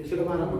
విశ్వమానమ్మ